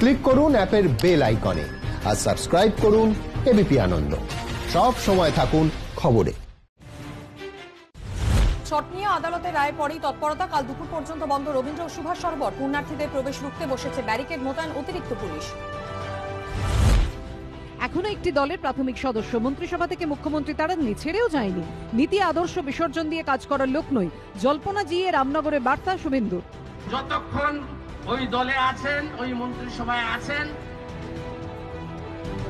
Click করুন অ্যাপের bell আইকনে আর সাবস্ক্রাইব করুন এবিপি আনন্দ। সব সময় থাকুন খবরে। ছট নিয়ে আদালতের রায় পরেই তৎপরতা কাল দুপুর পর্যন্ত বন্ধ রবীন্দ্র সুভাষ সরোবর। পুণ্যার্থীদের প্রবেশ রুখতে বসেছে ব্যারিকেড মোতায়েন অতিরিক্ত পুলিশ। এখনও একটি দলের প্রাথমিক সদস্য। মন্ত্রিসভা থেকে মুখ্যমন্ত্রী তাড়াননি ছেড়েও যায়নি। নীতি আদর্শ বিসর্জন দিয়ে কাজ করার লোক নই। জল্পনা জিয়ে রামনগরের বার্তা শুভেন্দু। যতক্ষণ ওই দলে আছেন, ওই মন্ত্রিসভায় আছেন।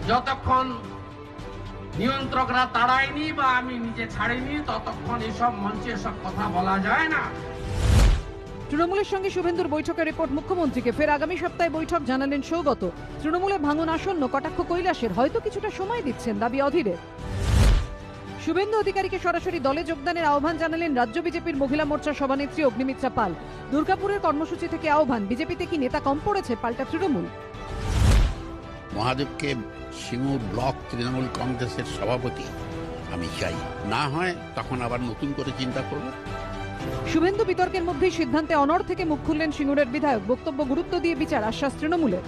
যতক্ষণ নিয়ন্ত্রকরা তাড়ায়নি বা আমি নিজে ছাড়িনি, ততক্ষণ এসব মঞ্চে এসব কথা বলা যায় না। তৃণমূলের সঙ্গে শুভেন্দুর বৈঠকের রিপোর্ট মুখ্যমন্ত্রীকে। ফের আগামী সপ্তাহে বৈঠক জানালেন সৌগত। তৃণমূলে ভাঙন আসন্ন, কটাক্ষ কৈলাসের, হয়তো কিছুটা সময় দিচ্ছেন দাবি অধীরের। শুভেন্দু অধিকারীকে সরাসরি দলে যোগদানের আহ্বান জানালেন রাজ্য বিজেপির মহিলা মোর্চার সভানেত্রী অগ্নিমিত্রা পাল। দুর্গাপুরের কর্মসূচি থেকে আহ্বান বিজেপিতে কি নেতা কম পড়েছে? পাল্টা তৃণমূল। মহাদেবকে সিঙ্গুর ব্লক তৃণমূল কংগ্রেসের সভাপতি আমি চাই। না হয় তখন আবার নতুন করে চিন্তা করব। শুভেন্দু বিতর্কের মধ্যেই সিদ্ধান্তে অনড় থেকে মুখ খুললেন সিঙ্গুরের বিধায়ক। বক্তব্য গুরুত্ব দিয়ে বিচার আশ্বাস তৃণমূলের।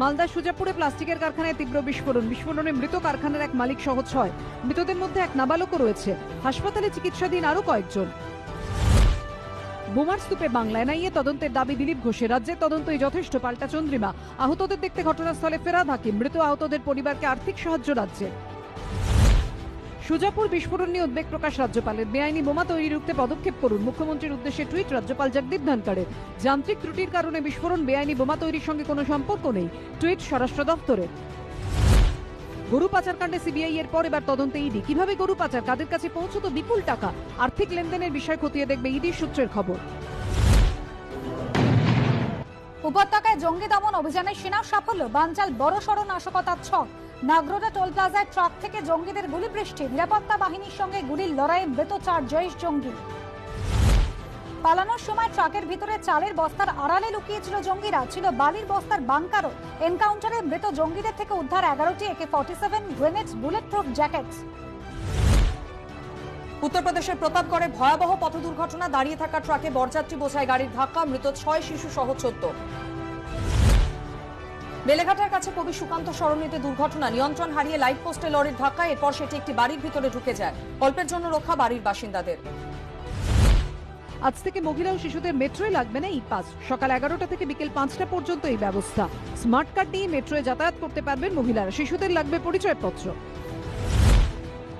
মালদার সুজাপুরে প্লাস্টিকের কারখানায় তীব্র বিস্ফোরণ। বিস্ফোরণে মৃত কারখানার এক মালিক সহ ছয় মৃতদের মধ্যে এক নাবালকও রয়েছে। হাসপাতালে চিকিৎসাধীন আরও কয়েকজন। বোমার স্তূপে বাংলায় নাইয়ে তদন্তের দাবি দিলীপ ঘোষের। রাজ্যের তদন্তই যথেষ্ট, পাল্টা চন্দ্রিমা। আহতদের দেখতে ঘটনাস্থলে ফেরা হাকিম। মৃত আহতদের পরিবারকে আর্থিক সাহায্য রাজ্যের। সুজাপুর বিস্ফোরণ নিয়ে উদ্বেগ প্রকাশ রাজ্যপালের। বেআইনি বোমা তৈরি রুখতে পদক্ষেপ করুন মুখ্যমন্ত্রীর উদ্দেশ্যে টুইট রাজ্যপাল জগদীপ ধনকড়ের যান্ত্রিক ত্রুটির কারণে বিস্ফোরণ, বেআইনি বোমা তৈরির সঙ্গে কোনো সম্পর্ক নেই, টুইট স্বরাষ্ট্র দপ্তরের গরু পাচার কাণ্ডে সিবিআই এর পর এবার তদন্তে ইডি। কীভাবে গরু পাচার? কাদের কাছে পৌঁছত বিপুল টাকা? আর্থিক লেনদেনের বিষয় খতিয়ে দেখবে ইডির সূত্রের খবর। উপত্যকায় জঙ্গি দমন অভিযানে সেনার সাফল্য, বানচাল বড় সড় নাশকতার ছক। নাগরোটা টোল প্লাজায় ট্রাক থেকে জঙ্গিদের গুলি বৃষ্টি নিরাপত্তা বাহিনীর সঙ্গে গুলির লড়াইয়ে মৃত চার জয়েশ জঙ্গি। পালানোর সময় ট্রাকের ভিতরে চালের বস্তার আড়ালে লুকিয়েছিল জঙ্গিরা। ছিল বালির বস্তার বাংকারও এনকাউন্টারে মৃত জঙ্গিদের থেকে উদ্ধার এগারোটি AK forty seven grenade bulletproof jackets. উত্তরপ্রদেশের প্রতাপগড়ে ভয়াবহ পথ দুর্ঘটনা দাঁড়িয়ে থাকা ট্রাকে বরযাত্রী বোঝায় গাড়ির ধাক্কা। মৃত ছয় শিশু সহ চোদ্দ। বেলেঘাটার কাছে কবি সুকান্ত সরণিতে দুর্ঘটনা, নিয়ন্ত্রণ হারিয়ে লাইট পোস্টে লরির ধাক্কা, এরপর সেটি একটি বাড়ির ভিতরে ঢুকে যায়। অল্পের জন্য রক্ষা বাড়ির বাসিন্দাদের। আজ থেকে মহিলা ও শিশুদের মেট্রোয় লাগবে না ই পাস সকাল এগারোটা থেকে বিকেল পাঁচটা পর্যন্ত এই ব্যবস্থা। স্মার্ট কার্ড নিয়ে মেট্রোয় যাতায়াত করতে পারবেন মহিলারা। শিশুদের লাগবে পরিচয়পত্র।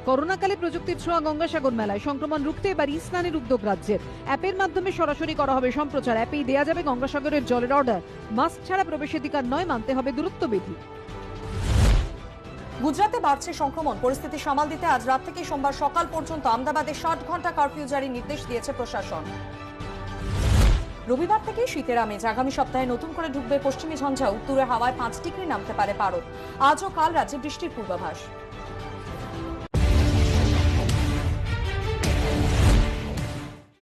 করোনাকালে প্রযুক্তির ছোঁয়া গঙ্গাসাগর মেলায় সংক্রমণ রুখতে এবার ই উদ্যোগ রাজ্যের। অ্যাপের মাধ্যমে সরাসরি করা হবে সম্প্রচার। অ্যাপেই দেয়া যাবে গঙ্গাসাগরের জলের অর্ডার মাস্ক ছাড়া প্রবেশাধিকার নয়, মানতে হবে দূরত্ব বিধি গুজরাতে বাড়ছে সংক্রমণ। পরিস্থিতি সামাল দিতে আজ রাত থেকে সোমবার সকাল পর্যন্ত আমদাবাদে ষাট ঘণ্টা কারফিউ জারির নির্দেশ দিয়েছে প্রশাসন। রবিবার থেকে শীতের আমেজ। আগামী সপ্তাহে নতুন করে ঢুকবে পশ্চিমী ঝঞ্ঝা। উত্তরে হাওয়ায় পাঁচ ডিগ্রি নামতে পারে পারদ। আজ ও কাল রাজ্যে বৃষ্টির পূর্বাভাস।